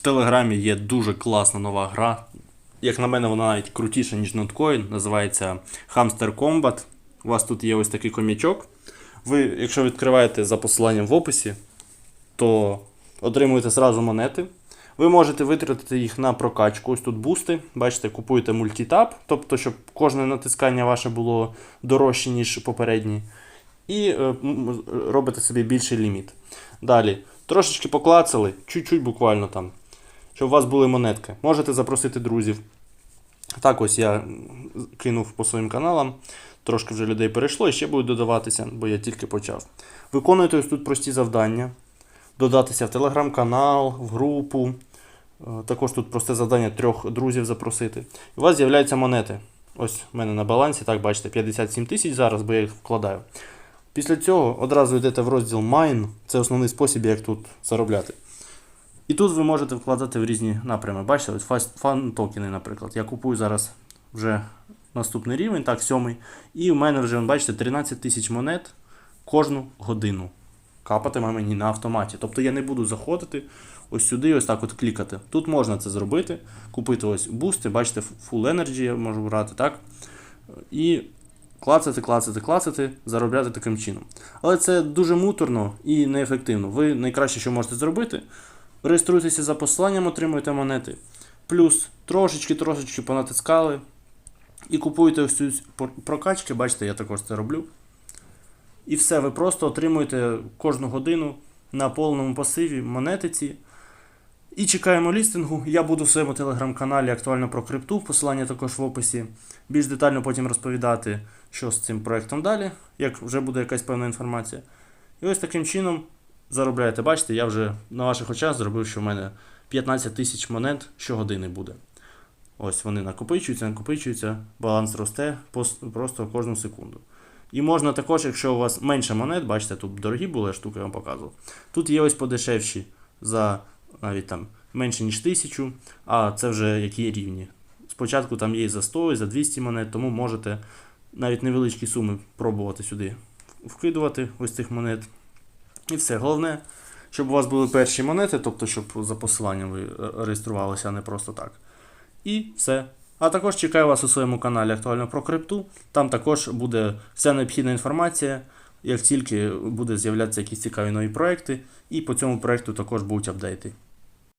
В Телеграмі є дуже класна нова гра. Як на мене, вона навіть крутіша, ніж Notcoin. Називається Hamster Combat. У вас тут є ось такий комічок. Ви, якщо відкриваєте за посиланням в описі, то отримуєте зразу монети. Ви можете витратити їх на прокачку. Ось тут бусти. Бачите, купуєте мультітап, тобто, щоб кожне натискання ваше було дорожче, ніж попередні. І е, робите собі більший ліміт. Далі, трошечки поклацали, чуть-чуть буквально там, щоб у вас були монетки. Можете запросити друзів. Так, ось я кинув по своїм каналам. Трошки вже людей перейшло і ще будуть додаватися, бо я тільки почав. Виконуєте ось тут прості завдання. Додатися в телеграм-канал, в групу. Е, Також тут просте завдання трьох друзів запросити. І у вас з'являються монети. Ось в мене на балансі, так бачите, 57 тисяч зараз, бо я їх вкладаю. Після цього одразу йдете в розділ Mine. Це основний спосіб, як тут заробляти. І тут ви можете вкладати в різні напрями. Бачите, ось фан токени, наприклад. Я купую зараз вже наступний рівень, так, сьомий. І в мене вже, бачите, 13 тисяч монет кожну годину. Капатиме мені на автоматі. Тобто я не буду заходити ось сюди, ось так от клікати. Тут можна це зробити. Купити ось бусти, бачите, Full Energy я можу брати, так? І клацати, клацати, клацати, заробляти таким чином. Але це дуже муторно і неефективно. Ви найкраще, що можете зробити, реєструйтеся за посиланням, отримуєте монети. Плюс трошечки-трошечки понатискали. І купуєте ось цю прокачки, бачите, я також це роблю. І все, ви просто отримуєте кожну годину на повному пасиві монети ці. І чекаємо лістингу. Я буду в своєму телеграм-каналі актуально про крипту, посилання також в описі. Більш детально потім розповідати, що з цим проектом далі, як вже буде якась певна інформація. І ось таким чином заробляєте. Бачите, я вже на ваших очах зробив, що в мене 15 тисяч монет щогодини буде. Ось вони накопичуються, накопичуються, баланс росте просто кожну секунду. І можна також, якщо у вас менше монет, бачите, тут дорогі були штуки, я вам показував. Тут є ось подешевші за навіть там менше, ніж 1000, а це вже які рівні. Спочатку там є і за 100, і за 200 монет, тому можете навіть невеличкі суми пробувати сюди вкидувати ось цих монет. І все. Головне, щоб у вас були перші монети, тобто, щоб за посиланням ви е, реєструвалися, а не просто так. І все. А також чекаю вас у своєму каналі Актуально про крипту. Там також буде вся необхідна інформація, як тільки буде з'являтися якісь цікаві нові проекти, і по цьому проекту також будуть апдейти.